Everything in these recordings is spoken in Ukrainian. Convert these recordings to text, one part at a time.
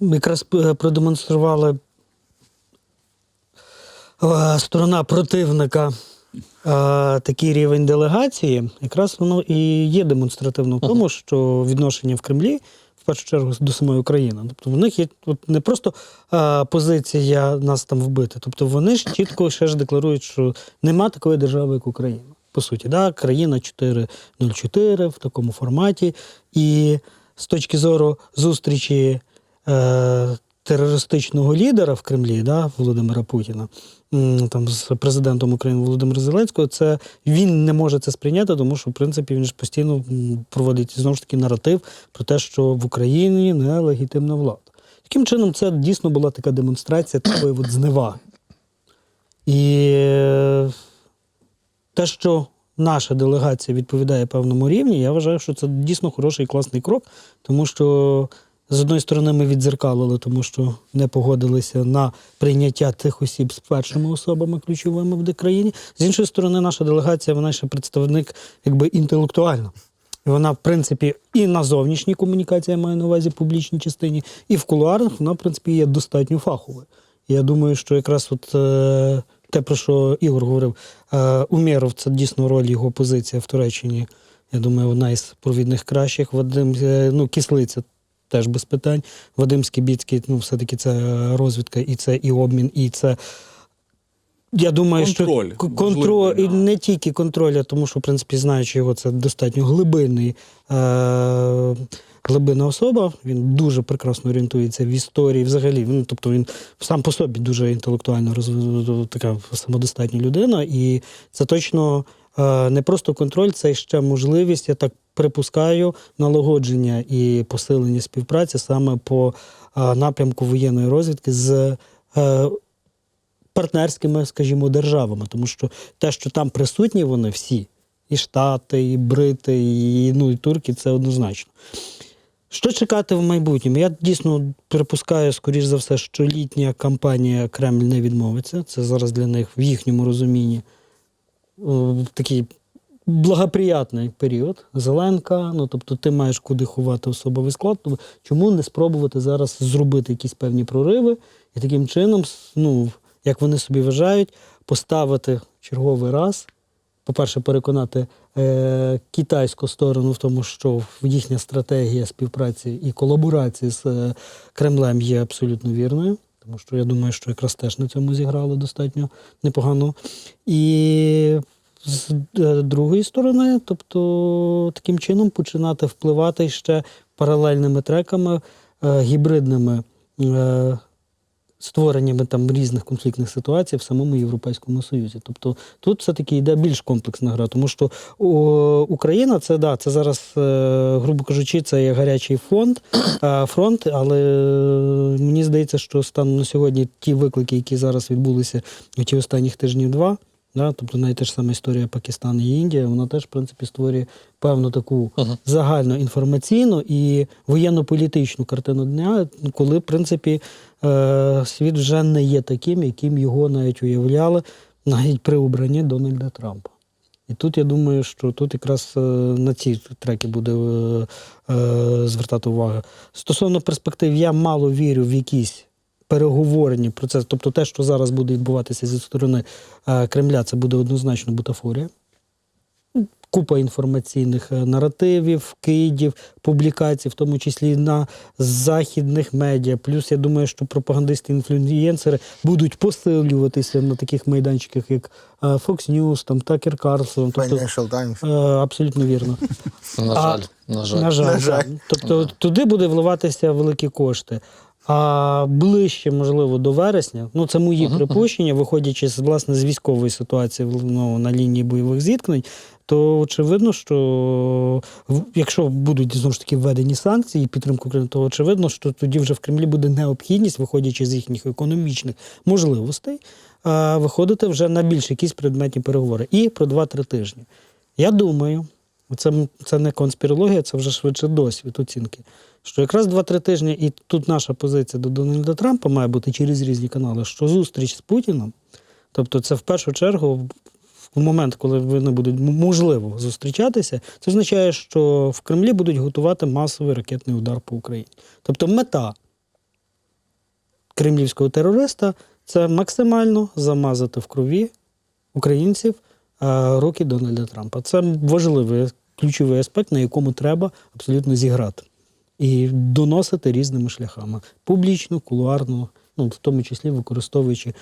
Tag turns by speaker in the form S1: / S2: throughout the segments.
S1: якраз п- продемонстрували е, сторона противника е, такий рівень делегації, якраз воно і є демонстративно в тому, що відношення в Кремлі. В першу чергу до самої України. Тобто в них є от не просто е, позиція нас там вбити. Тобто вони ж чітко ще ж декларують, що нема такої держави, як Україна. По суті, да? країна 4.04 в такому форматі. І з точки зору зустрічі е, терористичного лідера в Кремлі, да, Володимира Путіна, там, з президентом України Володимиром Зеленського, це він не може це сприйняти, тому що, в принципі, він ж постійно проводить знову ж таки наратив про те, що в Україні нелегітимна влада. Таким чином, це дійсно була така демонстрація такої от зневаги. І е, те, що наша делегація відповідає певному рівні, я вважаю, що це дійсно хороший і класний крок, тому що з одної сторони ми відзеркалили, тому що не погодилися на прийняття тих осіб з першими особами ключовими в країні. З іншої сторони, наша делегація, вона ще представник якби інтелектуальна. І вона, в принципі, і на зовнішній комунікації я маю на увазі публічній частині, і в кулуарах вона, в принципі, є достатньо фаховою. Я думаю, що якраз от е, те, про що Ігор говорив, е, Умєров, це дійсно роль його позиція в Туреччині. Я думаю, одна із провідних кращих. Вадим, е, ну, кислиця теж без питань. Вадим Скібіцький, ну, все-таки це розвідка, і це і обмін, і це. Я думаю,
S2: Контроль,
S1: що контроль і не тільки контроль, а тому що, в принципі, знаючи його, це достатньо глибинний, е, глибинна особа. Він дуже прекрасно орієнтується в історії взагалі. Ну, тобто він сам по собі дуже інтелектуально розвинута, така самодостатня людина. І це точно е, не просто контроль, це ще можливість, я так припускаю, налагодження і посилення співпраці саме по е, напрямку воєнної розвідки з. е, партнерськими, скажімо, державами, тому що те, що там присутні вони всі, і Штати, і Брити, і, ну, і турки, це однозначно. Що чекати в майбутньому? Я дійсно припускаю, скоріш за все, що літня кампанія Кремль не відмовиться. Це зараз для них в їхньому розумінні о, такий благоприятний період. Зеленка, ну тобто ти маєш куди ховати особовий склад. Чому не спробувати зараз зробити якісь певні прориви і таким чином, ну, як вони собі вважають, поставити черговий раз по-перше, переконати е, китайську сторону в тому, що їхня стратегія співпраці і колаборації з е, Кремлем є абсолютно вірною. Тому що я думаю, що якраз теж на цьому зіграли достатньо непогано. І з е, другої сторони, тобто таким чином починати впливати ще паралельними треками, е, гібридними е, створеннями там різних конфліктних ситуацій в самому Європейському Союзі. Тобто тут все-таки йде більш комплексна гра, тому що Україна це да, це зараз, грубо кажучи, це є гарячий фонд, фронт, але мені здається, що станом на сьогодні ті виклики, які зараз відбулися у ті останніх тижнів два. Да, тобто навіть та ж сама історія Пакистану і Індія, вона теж, в принципі, створює певну таку
S3: Ага.
S1: загальну інформаційну і воєнно-політичну картину дня, коли, в принципі, е, світ вже не є таким, яким його навіть уявляли навіть при обранні Дональда Трампа. І тут я думаю, що тут якраз е, на ці треки буде е, звертати увагу. Стосовно перспектив, я мало вірю в якісь переговорні процеси. Тобто те, що зараз буде відбуватися зі сторони е, Кремля, це буде однозначно бутафорія. Купа інформаційних е, наративів, кидів, публікацій, в тому числі на західних медіа. Плюс я думаю, що пропагандисти інфлюєнсери будуть посилюватися на таких майданчиках, як е, Fox News, там Такер Карлсон. Тобто,
S4: Times.
S1: абсолютно вірно.
S3: На жаль, на жаль.
S1: На жаль,
S4: На жаль.
S1: Тобто туди буде вливатися великі кошти. А ближче, можливо, до вересня, ну це мої припущення, виходячи з власне з військової ситуації ну, на лінії бойових зіткнень, то очевидно, що якщо будуть знову ж таки введені санкції і підтримка України, то очевидно, що тоді вже в Кремлі буде необхідність, виходячи з їхніх економічних можливостей, виходити вже на більш якісь предметні переговори. І про 2-3 тижні. Я думаю, це, це не конспірологія, це вже швидше досвід оцінки. Що якраз 2-3 тижні, і тут наша позиція до Дональда Трампа має бути через різні канали, що зустріч з Путіном, тобто це в першу чергу в момент, коли вони будуть можливо зустрічатися, це означає, що в Кремлі будуть готувати масовий ракетний удар по Україні. Тобто мета кремлівського терориста це максимально замазати в крові українців е, роки Дональда Трампа. Це важливий ключовий аспект, на якому треба абсолютно зіграти. І доносити різними шляхами публічно, кулуарно, ну в тому числі використовуючи е,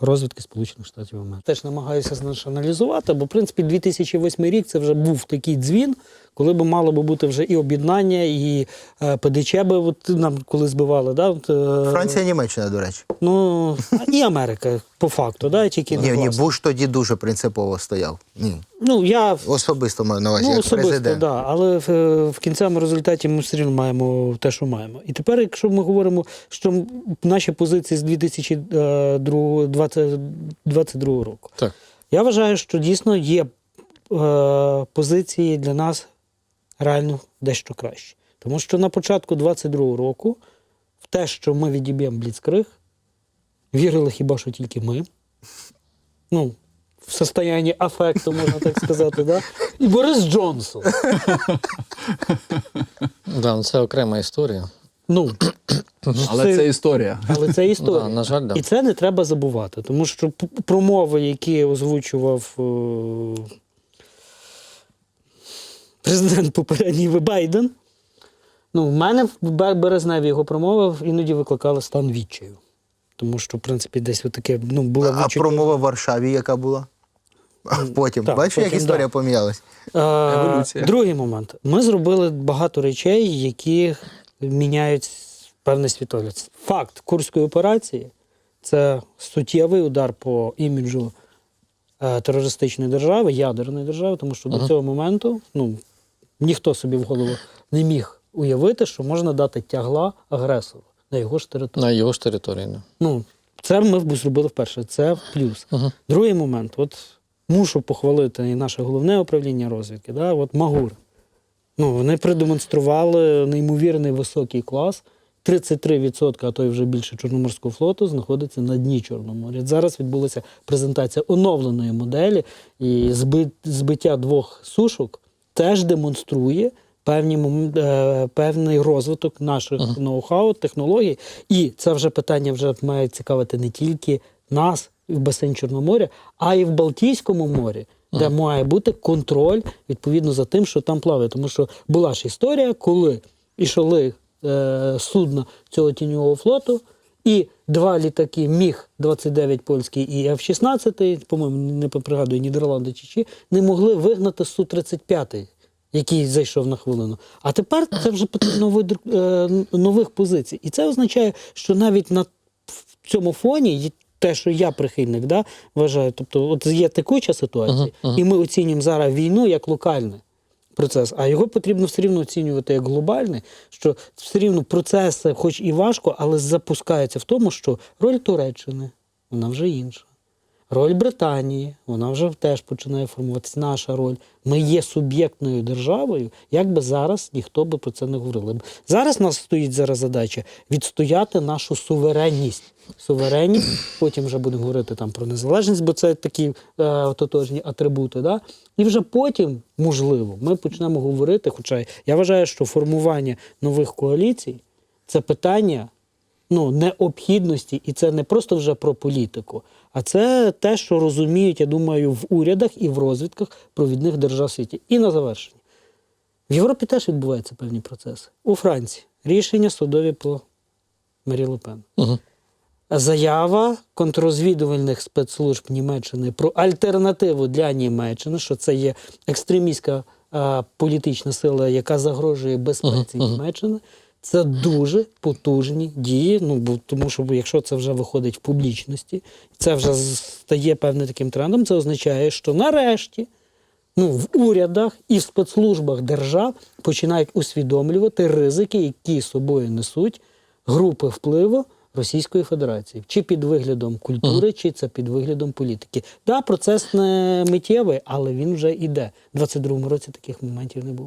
S1: розвідки Сполучених Штатів Америки. Теж намагаюся аналізувати, бо в принципі 2008 рік це вже був такий дзвін, коли б мало би бути вже і об'єднання, і е, ПДЧ би от нам коли збивали. Да? От, е,
S2: Франція, Німеччина, до речі.
S1: Ну і Америка, по факту, да? тільки не
S2: Ні, ні. Буш тоді дуже принципово стояв. Ні.
S1: Ну я
S2: Особисто маю на увазі,
S1: Ну,
S2: як
S1: особисто,
S2: президент.
S1: да. але в, в кінцевому результаті ми все рівно маємо те, що маємо. І тепер, якщо ми говоримо, що наші позиції з 2022 року,
S3: Так.
S1: я вважаю, що дійсно є е, позиції для нас реально дещо краще. Тому що на початку 22 року в те, що ми відіб'ємо Бліцкриг, вірили хіба що тільки ми. Ну, в состоянні афекту, можна так сказати, да? і Борис Джонсон.
S3: Да, ну це окрема історія.
S1: Ну,
S4: Але це історія.
S1: але це історія.
S3: Да, на жаль, да.
S1: І це не треба забувати, тому що промови, які озвучував е, президент попередній Байден, ну, в мене в березневі його промови іноді викликали стан відчаю. Тому що, в принципі, десь отаке ну, було
S2: А
S1: відчуття.
S2: промова в Варшаві, яка була? А Потім.
S1: так,
S2: Бачиш, як історія
S1: да.
S2: помінялась?
S1: Е,
S4: Еволюція.
S1: Другий момент. Ми зробили багато речей, які міняють певний світогляд. Факт Курської операції це суттєвий удар по іміджу е, терористичної держави, ядерної держави, тому що до цього моменту ну, ніхто собі в голову не міг уявити, що можна дати тягла агресору на його ж території.
S3: На його ж території. Да.
S1: Ну, це ми б зробили вперше. Це плюс.
S3: Мгм.
S1: Другий момент. От мушу похвалити і наше головне управління розвідки. Да? От Магур. Ну, вони продемонстрували неймовірний високий клас. 33%, а то й вже більше Чорноморського флоту знаходиться на дні Чорного моря. Зараз відбулася презентація оновленої моделі, і збиття двох сушок теж демонструє певні, е, певний розвиток наших ноу-хау, технологій. І це вже питання вже має цікавити не тільки нас в басейн Чорноморя, а й в Балтійському морі, де має бути контроль відповідно за тим, що там плаває. Тому що була ж історія, коли ішли е, судна цього тіньового флоту. І два літаки Міг-29 польський і F-16, по-моєму, не пригадую Нідерланди чи чи, не могли вигнати Су-35, який зайшов на хвилину. А тепер це вже потрібно е, нових позицій. І це означає, що навіть на в цьому фоні те, що я прихильник, да, вважаю, тобто, от є текуча ситуація, і ми оцінюємо зараз війну як локальний процес, а його потрібно все рівно оцінювати як глобальний, що все рівно процес, хоч і важко, але запускається в тому, що роль Туреччини вона вже інша. Роль Британії, вона вже теж починає формуватися. Наша роль. Ми є суб'єктною державою, як би зараз ніхто би про це не говорив. Зараз нас стоїть зараз задача відстояти нашу суверенність. Суверенність, потім вже будемо говорити там про незалежність, бо це такі е, тотожні атрибути. Да? І вже потім, можливо, ми почнемо говорити. Хоча я вважаю, що формування нових коаліцій це питання ну, необхідності, і це не просто вже про політику, а це те, що розуміють, я думаю, в урядах і в розвідках провідних держав світі. І на завершення. В Європі теж відбуваються певні процеси. У Франції рішення судові по Марі Ле Пен.
S3: Угу.
S1: Заява контррозвідувальних спецслужб Німеччини про альтернативу для Німеччини, що це є екстремістська а, політична сила, яка загрожує безпеці Німеччини. Це дуже потужні дії. Ну бо тому, що якщо це вже виходить в публічності, це вже стає певним таким трендом. Це означає, що нарешті ну, в урядах і в спецслужбах держав починають усвідомлювати ризики, які собою несуть групи впливу Російської Федерації, чи під виглядом культури, чи це під виглядом політики. Да, процес не миттєвий, але він вже іде. У 22-му році таких моментів не було.